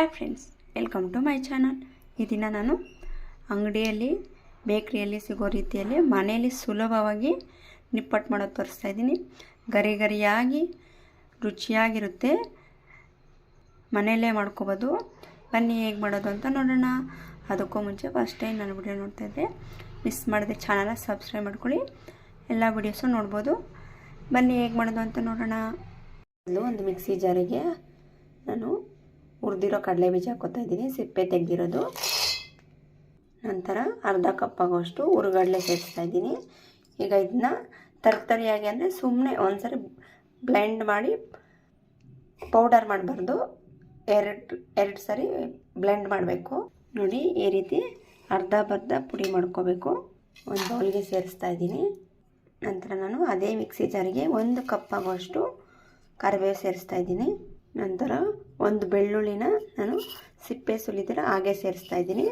Hi friends welcome to my channel ಈ ದಿನ ನಾನು ಅಂಗಡಿಯಲ್ಲಿ ಬೇಕ್ರಿಯಲ್ಲಿ ಸಿಗೋ ರೀತಿಯಲ್ಲಿ, ಮನೆಯಲ್ಲಿ ಸುಲಭವಾಗಿ ನಿಪ್ಪಟ್ಟು ಮಾಡೋದು ತೋರಿಸ್ತಾ ಇದ್ದೀನಿ. ಗರಿ ಗರಿಯಾಗಿ, ರುಚಿಯಾಗಿರುತ್ತೆ. ಮನೆಯಲ್ಲೇ ಮಾಡ್ಕೋಬೋದು. ಬನ್ನಿ ಹೇಗೆ ಮಾಡೋದು ಅಂತ ನೋಡೋಣ. ಅದಕ್ಕೂ ಮುಂಚೆ ಫಸ್ಟ್ ಟೈಮ್ ನಾನು ವಿಡಿಯೋ ನೋಡ್ತಾ ಇದ್ದೆ. ಮಿಸ್ ಮಾಡಿದೆ ಚಾನಲ ಸಬ್ಸ್ಕ್ರೈಬ್ ಮಾಡ್ಕೊಳ್ಳಿ. ಎಲ್ಲ ವಿಡಿಯೋಸು ನೋಡ್ಬೋದು. ಬನ್ನಿ ಹೇಗೆ ಮಾಡೋದು ಅಂತ ನೋಡೋಣ. ಒಂದು ಮಿಕ್ಸಿ ಜಾರಿಗೆ ಹುರಿದಿರೋ ಕಡಲೆ ಬೀಜ ಹಾಕೋತಾ ಇದ್ದೀನಿ, ಸಿಪ್ಪೆ ತೆಗೆದಿರೋದು. ನಂತರ ಅರ್ಧ ಕಪ್ ಆಗೋಷ್ಟು ಹುರುಗಡಲೆ ಸೇರಿಸ್ತಾ ಇದ್ದೀನಿ. ಈಗ ಇದನ್ನ ತರ್ತರಿಯಾಗಿ ಅಂದರೆ ಸುಮ್ಮನೆ ಒಂದ್ಸರಿ ಬ್ಲೆಂಡ್ ಮಾಡಿ ಪೌಡರ್ ಮಾಡಬಾರ್ದು. ಎರಡು ಎರಡು ಸರಿ ಬ್ಲೆಂಡ್ ಮಾಡಬೇಕು. ನೋಡಿ, ಈ ರೀತಿ ಅರ್ಧ ಬರ್ಧ ಪುಡಿ ಮಾಡ್ಕೋಬೇಕು. ಒಂದು ಬೌಲ್ಗೆ ಸೇರಿಸ್ತಾ ಇದ್ದೀನಿ. ನಂತರ ನಾನು ಅದೇ ಮಿಕ್ಸಿ ಜಾರಿಗೆ ಒಂದು ಕಪ್ ಆಗುವಷ್ಟು ಕರಿಬೇವು ಸೇರಿಸ್ತಾ ಇದ್ದೀನಿ. ನಂತರ ಒಂದು ಬೆಳ್ಳುಳ್ಳಿನ ನಾನು ಸಿಪ್ಪೆ ಸುಲಿದಿರ ಹಾಗೆ ಸೇರಿಸ್ತಾ ಇದ್ದೀನಿ.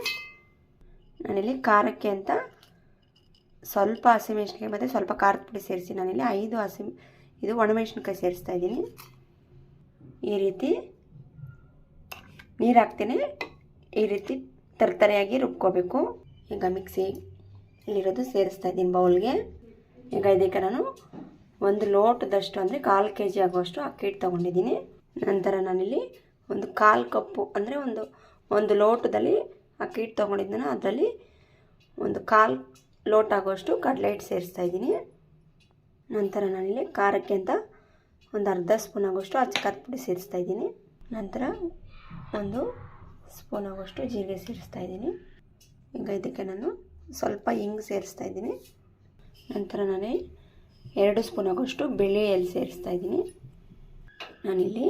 ನಾನಿಲ್ಲಿ ಖಾರಕ್ಕೆ ಅಂತ ಸ್ವಲ್ಪ ಹಸಿಮೆಣ್ಸಿನ್ಕಾಯಿ ಮತ್ತು ಸ್ವಲ್ಪ ಖಾರದ ಪುಡಿ ಸೇರಿಸಿ ನಾನಿಲ್ಲಿ ಐದು ಹಸಿ, ಇದು ಒಣಮೆಣ್ಸಿನ್ಕಾಯಿ ಸೇರಿಸ್ತಾ ಇದ್ದೀನಿ. ಈ ರೀತಿ ನೀರು ಹಾಕ್ತೀನಿ. ಈ ರೀತಿ ತರ್ತರೆಯಾಗಿ ರುಬ್ಕೋಬೇಕು. ಈಗ ಮಿಕ್ಸಿ ಇಲ್ಲಿರೋದು ಸೇರಿಸ್ತಾ ಇದ್ದೀನಿ ಬೌಲ್ಗೆ. ಈಗ ಇದಕ್ಕೆ ನಾನು ಒಂದು ಲೋಟದಷ್ಟು ಅಂದರೆ ಕಾಲು ಕೆ ಜಿ ಆಗುವಷ್ಟು ಅಕ್ಕಿ ಹಿಟ್ಟು ತೊಗೊಂಡಿದ್ದೀನಿ. ನಂತರ ನಾನಿಲ್ಲಿ ಒಂದು ಕಾಲು ಕಪ್ಪು, ಅಂದರೆ ಒಂದು ಒಂದು ಲೋಟದಲ್ಲಿ ಅಕ್ಕಿ ಹಿಟ್ಟು ತೊಗೊಂಡಿದ್ದೀನಿ ಅದರಲ್ಲಿ ಒಂದು ಕಾಲು ಲೋಟ ಆಗೋಷ್ಟು ಕಡಲೆ ಹಿಟ್ಟು ಸೇರಿಸ್ತಾ ಇದ್ದೀನಿ. ನಂತರ ನಾನಿಲ್ಲಿ ಖಾರಕ್ಕೆ ಅಂತ ಒಂದು ಅರ್ಧ ಸ್ಪೂನ್ ಆಗೋಷ್ಟು ಅಚ್ಚ ಪುಡಿ ಸೇರಿಸ್ತಾ ಇದ್ದೀನಿ. ನಂತರ ಒಂದು ಸ್ಪೂನ್ ಆಗೋಷ್ಟು ಜೀರಿಗೆ ಸೇರಿಸ್ತಾ ಇದ್ದೀನಿ. ಈಗ ಇದಕ್ಕೆ ನಾನು ಸ್ವಲ್ಪ ಹಿಂಗೆ ಸೇರಿಸ್ತಾ ಇದ್ದೀನಿ. ನಂತರ ನಾನೇ ಎರಡು ಸ್ಪೂನ್ ಆಗೋಷ್ಟು ಬೆಳೆ ಎಲ್ಲಿ ಸೇರಿಸ್ತಾ ಇದ್ದೀನಿ. ನಾನಿಲ್ಲಿ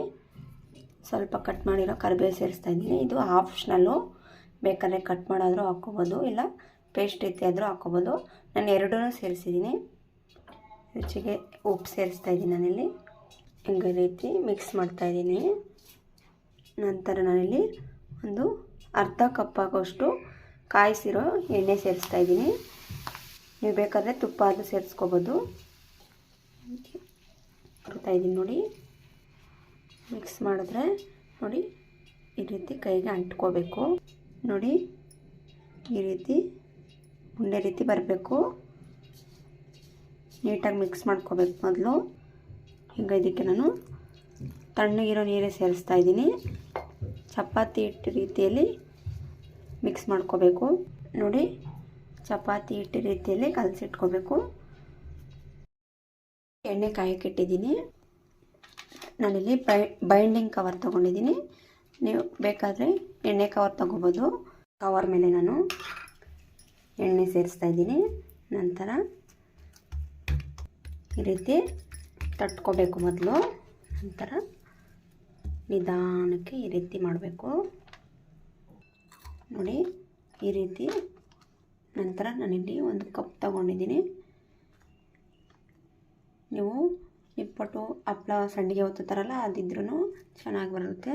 ಸ್ವಲ್ಪ ಕಟ್ ಮಾಡಿರೋ ಕರಿಬೇವು ಸೇರಿಸ್ತಾ ಇದ್ದೀನಿ. ಇದು ಆಪ್ಷನಲ್ಲು ಬೇಕಾದರೆ ಕಟ್ ಮಾಡಾದರೂ ಹಾಕ್ಕೋಬೋದು, ಇಲ್ಲ ಪೇಸ್ಟ್ ರೀತಿ ಆದರೂ ಹಾಕ್ಕೋಬೋದು. ನಾನು ಎರಡೂ ಸೇರಿಸಿದ್ದೀನಿ. ರುಚಿಗೆ ಉಪ್ಪು ಸೇರಿಸ್ತಾ ಇದ್ದೀನಿ ನಾನಿಲ್ಲಿ. ಹಿಂಗೆ ರೀತಿ ಮಿಕ್ಸ್ ಮಾಡ್ತಾ ಇದ್ದೀನಿ. ನಂತರ ನಾನಿಲ್ಲಿ ಒಂದು ಅರ್ಧ ಕಪ್ ಆಗೋಷ್ಟು ಕಾಯಿಸಿರೋ ಎಣ್ಣೆ ಸೇರಿಸ್ತಾ ಇದ್ದೀನಿ. ನೀವು ಬೇಕಾದರೆ ತುಪ್ಪ ಅದು ಸೇರಿಸ್ಕೋಬೋದು. ಬರ್ತಾ ಇದ್ದೀನಿ ನೋಡಿ. ಮಿಕ್ಸ್ ಮಾಡಿದ್ರೆ ನೋಡಿ ಈ ರೀತಿ ಕೈಗೆ ಅಂಟ್ಕೋಬೇಕು. ನೋಡಿ ಈ ರೀತಿ ಉಂಡೆ ರೀತಿ ಬರಬೇಕು. ನೀಟಾಗಿ ಮಿಕ್ಸ್ ಮಾಡ್ಕೋಬೇಕು ಮೊದಲು. ಈಗ ಇದಕ್ಕೆ ನಾನು ತಣ್ಣಗಿರೋ ನೀರೇ ಸೇರಿಸ್ತಾ ಇದ್ದೀನಿ. ಚಪಾತಿ ಹಿಟ್ಟು ರೀತಿಯಲ್ಲಿ ಮಿಕ್ಸ್ ಮಾಡ್ಕೋಬೇಕು. ನೋಡಿ ಚಪಾತಿ ಹಿಟ್ಟು ರೀತಿಯಲ್ಲಿ ಕಲಸಿಟ್ಕೋಬೇಕು. ಎಣ್ಣೆ ಕಾಯಕ್ಕಿಟ್ಟಿದ್ದೀನಿ ನಾನಿಲ್ಲಿ ಬೈ ಬೈಂಡಿಂಗ್ ಕವರ್ ತೊಗೊಂಡಿದ್ದೀನಿ. ನೀವು ಬೇಕಾದರೆ ಎಣ್ಣೆ ಕವರ್ ತೊಗೋಬೋದು. ಕವರ್ ಮೇಲೆ ನಾನು ಎಣ್ಣೆ ಸೇರಿಸ್ತಾ ಇದ್ದೀನಿ. ನಂತರ ಈ ರೀತಿ ತಟ್ಕೋಬೇಕು ಮೊದಲು. ನಂತರ ನಿಧಾನಕ್ಕೆ ಈ ರೀತಿ ಮಾಡಬೇಕು. ನೋಡಿ, ಈ ರೀತಿ. ನಂತರ ನಾನಿಲ್ಲಿ ಒಂದು ಕಪ್ ತಗೊಂಡಿದ್ದೀನಿ. ನೀವು ನಿಪ್ಪಟ್ಟು ಹಪ್ಳ ಸಂಡಿಗೆ ಒತ್ತುತ್ತಾರಲ್ಲ ಅದಿದ್ರೂ ಚೆನ್ನಾಗಿ ಬರುತ್ತೆ.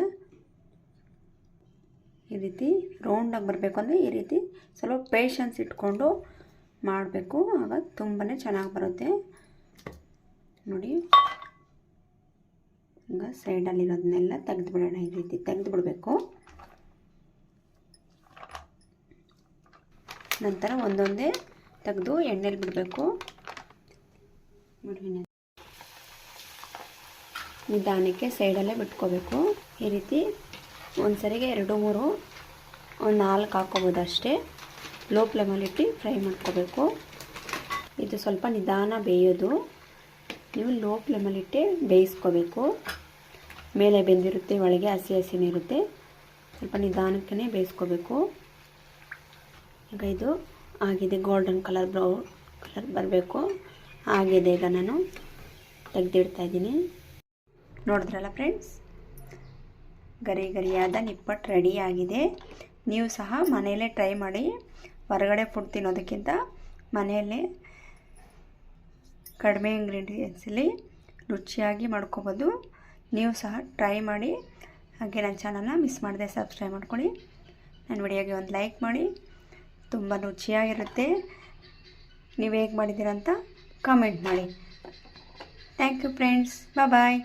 ಈ ರೀತಿ ರೌಂಡಾಗಿ ಬರಬೇಕು ಅಂದರೆ ಈ ರೀತಿ ಸ್ವಲ್ಪ ಪೇಷನ್ಸ್ ಇಟ್ಕೊಂಡು ಮಾಡಬೇಕು. ಆಗ ತುಂಬಾ ಚೆನ್ನಾಗಿ ಬರುತ್ತೆ. ನೋಡಿ. ಈಗ ಸೈಡಲ್ಲಿರೋದನ್ನೆಲ್ಲ ತೆಗೆದು ಬಿಡೋಣ ಈ ರೀತಿ ತೆಗೆದು ಬಿಡಬೇಕು ನಂತರ ಒಂದೊಂದೇ ತೆಗೆದು ಎಣ್ಣೆಲಿ ಬಿಡಬೇಕು. ನಿಧಾನಕ್ಕೆ ಸೈಡಲ್ಲೇ ಬಿಟ್ಕೋಬೇಕು. ಈ ರೀತಿ ಒಂದು ಸರಿಗೆ ಎರಡು, ಮೂರು, ಒಂದು ನಾಲ್ಕು ಹಾಕ್ಕೋಬೋದು ಅಷ್ಟೇ. ಲೋ ಫ್ಲೇಮಲ್ಲಿಟ್ಟು ಫ್ರೈ ಮಾಡ್ಕೋಬೇಕು. ಇದು ಸ್ವಲ್ಪ ನಿಧಾನ ಬೇಯೋದು. ನೀವು ಲೋ ಫ್ಲೇಮಲ್ಲಿಟ್ಟೆ ಬೇಯಿಸ್ಕೋಬೇಕು. ಮೇಲೆ ಬೆಂದಿರುತ್ತೆ, ಒಳಗೆ ಹಸಿ ಹಸಿನೇ ಇರುತ್ತೆ. ಸ್ವಲ್ಪ ನಿಧಾನಕ್ಕೇ ಬೇಯಿಸ್ಕೋಬೇಕು. ಈಗ ಇದು ಆಗಿದೆ ಗೋಲ್ಡನ್ ಕಲರ್ ಬ್ರೌನ್ ಕಲರ್ ಬರಬೇಕು. ಆಗಿದೆ ಈಗ ನಾನು ತೆಗೆದಿಡ್ತಾ ಇದ್ದೀನಿ. ನೋಡಿದ್ರಲ್ಲ ಫ್ರೆಂಡ್ಸ್ ಗರಿ ಗರಿಯಾದ ನಿಪ್ಪಟ್ಟು ರೆಡಿ ಆಗಿದೆ. ನೀವು ಸಹ ಮನೆಯಲ್ಲೇ ಟ್ರೈ ಮಾಡಿ ಹೊರಗಡೆ ಫುಡ್ ತಿನ್ನೋದಕ್ಕಿಂತ ಮನೆಯಲ್ಲೇ ಕಡಿಮೆ ಇಂಗ್ರೀಡಿಯೆಂಟ್ಸಲ್ಲಿ ರುಚಿಯಾಗಿ ಮಾಡ್ಕೋಬೋದು. ನೀವು ಸಹ ಟ್ರೈ ಮಾಡಿ. ಹಾಗೆ ನನ್ನ ಚಾನಲ್ನ ಮಿಸ್ ಮಾಡದೆ ಸಬ್ಸ್ಕ್ರೈಬ್ ಮಾಡ್ಕೊಳ್ಳಿ. ನನ್ನ ವಿಡಿಯೋಗೆ ಒಂದು ಲೈಕ್ ಮಾಡಿ. ತುಂಬ ರುಚಿಯಾಗಿರುತ್ತೆ. ನೀವು ಹೇಗೆ ಮಾಡಿದ್ದೀರಂತ ಕಮೆಂಟ್ ಮಾಡಿ. Thank you friends bye